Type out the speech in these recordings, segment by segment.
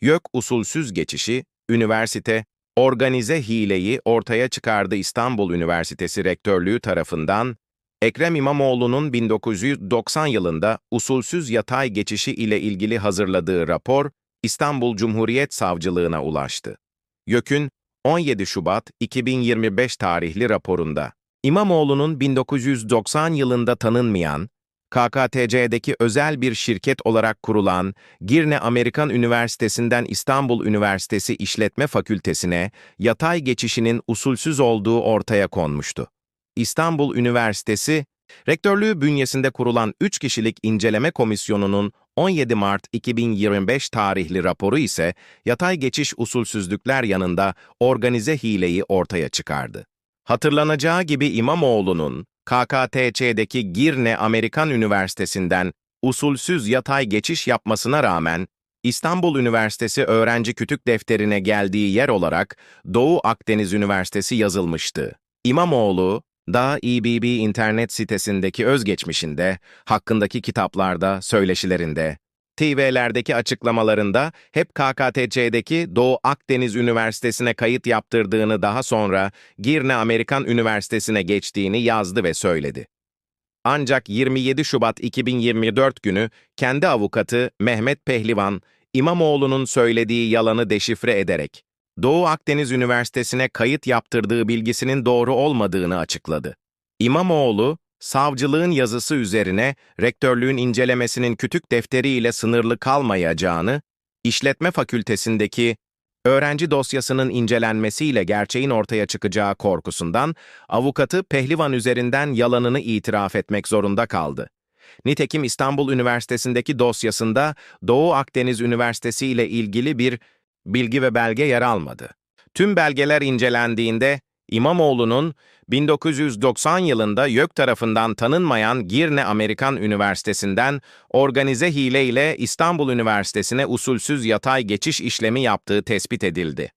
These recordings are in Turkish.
YÖK usulsüz geçişi, üniversite, organize hileyi ortaya çıkardı İstanbul Üniversitesi Rektörlüğü tarafından, Ekrem İmamoğlu'nun 1990 yılında usulsüz yatay geçişi ile ilgili hazırladığı rapor, İstanbul Cumhuriyet Savcılığına ulaştı. YÖK'ün 17 Şubat 2025 tarihli raporunda, İmamoğlu'nun 1990 yılında tanınmayan, KKTC'deki özel bir şirket olarak kurulan Girne Amerikan Üniversitesi'nden İstanbul Üniversitesi İşletme Fakültesine yatay geçişinin usulsüz olduğu ortaya konmuştu. İstanbul Üniversitesi, rektörlüğü bünyesinde kurulan 3 kişilik inceleme komisyonunun 17 Mart 2025 tarihli raporu ise yatay geçiş usulsüzlükler yanında organize hileyi ortaya çıkardı. Hatırlanacağı gibi İmamoğlu'nun KKTC'deki Girne Amerikan Üniversitesi'nden usulsüz yatay geçiş yapmasına rağmen İstanbul Üniversitesi öğrenci kütük defterine geldiği yer olarak Doğu Akdeniz Üniversitesi yazılmıştı. İmamoğlu, da İBB internet sitesindeki özgeçmişinde, hakkındaki kitaplarda, söyleşilerinde, TV'lerdeki açıklamalarında hep KKTC'deki Doğu Akdeniz Üniversitesi'ne kayıt yaptırdığını daha sonra Girne Amerikan Üniversitesi'ne geçtiğini yazdı ve söyledi. Ancak 27 Şubat 2024 günü kendi avukatı Mehmet Pehlivan, İmamoğlu'nun söylediği yalanı deşifre ederek, Doğu Akdeniz Üniversitesi'ne kayıt yaptırdığı bilgisinin doğru olmadığını açıkladı. İmamoğlu, savcılığın yazısı üzerine rektörlüğün incelemesinin kütük defteriyle sınırlı kalmayacağını, işletme fakültesindeki öğrenci dosyasının incelenmesiyle gerçeğin ortaya çıkacağı korkusundan avukatı Pehlivan üzerinden yalanını itiraf etmek zorunda kaldı. Nitekim İstanbul Üniversitesi'ndeki dosyasında Doğu Akdeniz Üniversitesi ile ilgili bir bilgi ve belge yer almadı. Tüm belgeler incelendiğinde İmamoğlu'nun 1990 yılında YÖK tarafından tanınmayan Girne Amerikan Üniversitesi'nden organize hile ile İstanbul Üniversitesi'ne usulsüz yatay geçiş işlemi yaptığı tespit edildi.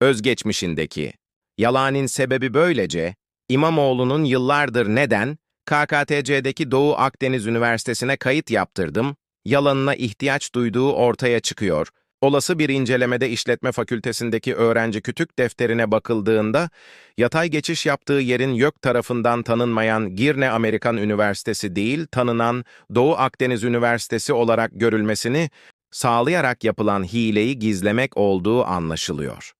Özgeçmişindeki yalanın sebebi böylece İmamoğlu'nun yıllardır neden KKTC'deki Doğu Akdeniz Üniversitesi'ne kayıt yaptırdım, yalanına ihtiyaç duyduğu ortaya çıkıyor Olası bir incelemede işletme fakültesindeki öğrenci kütük defterine bakıldığında, yatay geçiş yaptığı yerin YÖK tarafından tanınmayan Girne Amerikan Üniversitesi değil, tanınan Doğu Akdeniz Üniversitesi olarak görülmesini sağlayarak yapılan hileyi gizlemek olduğu anlaşılıyor.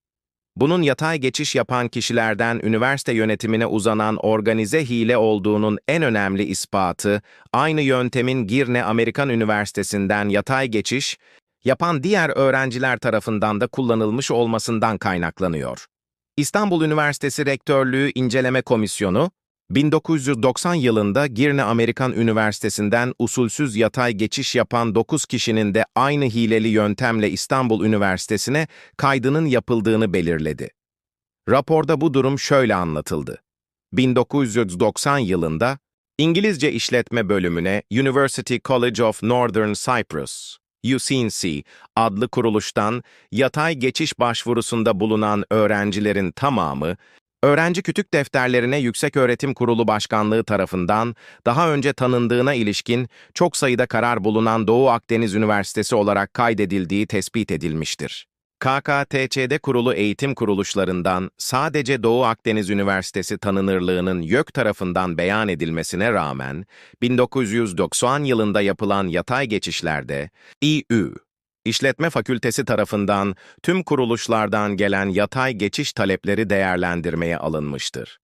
Bunun yatay geçiş yapan kişilerden üniversite yönetimine uzanan organize hile olduğunun en önemli ispatı, aynı yöntemin Girne Amerikan Üniversitesi'nden yatay geçiş, yapan diğer öğrenciler tarafından da kullanılmış olmasından kaynaklanıyor. İstanbul Üniversitesi Rektörlüğü İnceleme Komisyonu, 1990 yılında Girne Amerikan Üniversitesi'nden usulsüz yatay geçiş yapan 9 kişinin de aynı hileli yöntemle İstanbul Üniversitesi'ne kaydının yapıldığını belirledi. Raporda bu durum şöyle anlatıldı. 1990 yılında İngilizce İşletme Bölümüne University College of Northern Cyprus UCNC adlı kuruluştan yatay geçiş başvurusunda bulunan öğrencilerin tamamı, öğrenci kütük defterlerine Yükseköğretim Kurulu Başkanlığı tarafından daha önce tanındığına ilişkin çok sayıda karar bulunan Doğu Akdeniz Üniversitesi olarak kaydedildiği tespit edilmiştir. KKTC'de kurulu eğitim kuruluşlarından sadece Doğu Akdeniz Üniversitesi tanınırlığının YÖK tarafından beyan edilmesine rağmen, 1990 yılında yapılan yatay geçişlerde İÜ, İşletme Fakültesi tarafından tüm kuruluşlardan gelen yatay geçiş talepleri değerlendirmeye alınmıştır.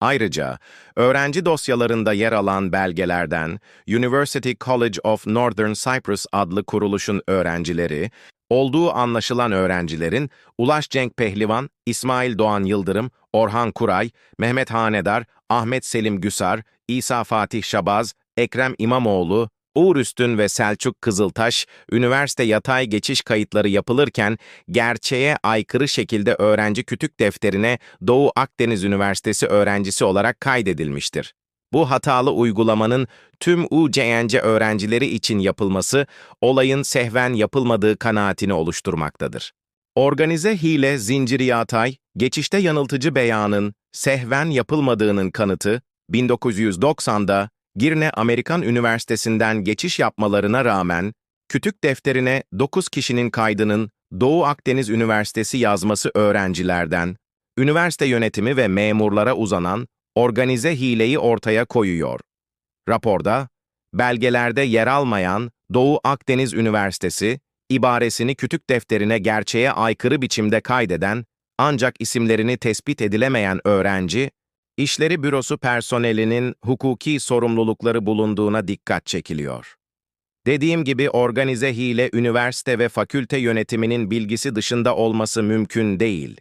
Ayrıca, öğrenci dosyalarında yer alan belgelerden University College of Northern Cyprus adlı kuruluşun öğrencileri, Olduğu anlaşılan öğrencilerin Ulaş Cenk Pehlivan, İsmail Doğan Yıldırım, Orhan Kuray, Mehmet Hanedar, Ahmet Selim Güsar, İsa Fatih Şabaz, Ekrem İmamoğlu, Uğur Üstün ve Selçuk Kızıltaş, üniversite yatay geçiş kayıtları yapılırken gerçeğe aykırı şekilde öğrenci kütük defterine Doğu Akdeniz Üniversitesi öğrencisi olarak kaydedilmiştir. Bu hatalı uygulamanın tüm UCNC öğrencileri için yapılması, olayın sehven yapılmadığı kanaatini oluşturmaktadır. Organize hile zinciri yatay, geçişte yanıltıcı beyanın sehven yapılmadığının kanıtı, 1990'da Girne Amerikan Üniversitesi'nden geçiş yapmalarına rağmen kütük defterine 9 kişinin kaydının Doğu Akdeniz Üniversitesi yazması öğrencilerden, üniversite yönetimi ve memurlara uzanan organize hileyi ortaya koyuyor. Raporda, belgelerde yer almayan Doğu Akdeniz Üniversitesi, ibaresini kütük defterine gerçeğe aykırı biçimde kaydeden, ancak isimlerini tespit edilemeyen öğrenci, İşleri Bürosu personelinin hukuki sorumlulukları bulunduğuna dikkat çekiliyor. Dediğim gibi organize hile üniversite ve fakülte yönetiminin bilgisi dışında olması mümkün değil.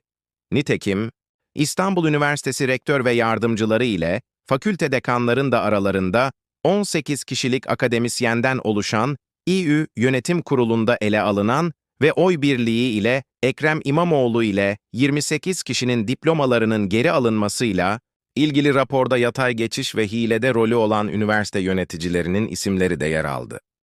Nitekim, İstanbul Üniversitesi rektör ve yardımcıları ile fakülte dekanların da aralarında 18 kişilik akademisyenden oluşan İÜ Yönetim Kurulu'nda ele alınan ve oy birliği ile Ekrem İmamoğlu ile 28 kişinin diplomalarının geri alınmasıyla ilgili raporda yatay geçiş ve hilede rolü olan üniversite yöneticilerinin isimleri de yer aldı.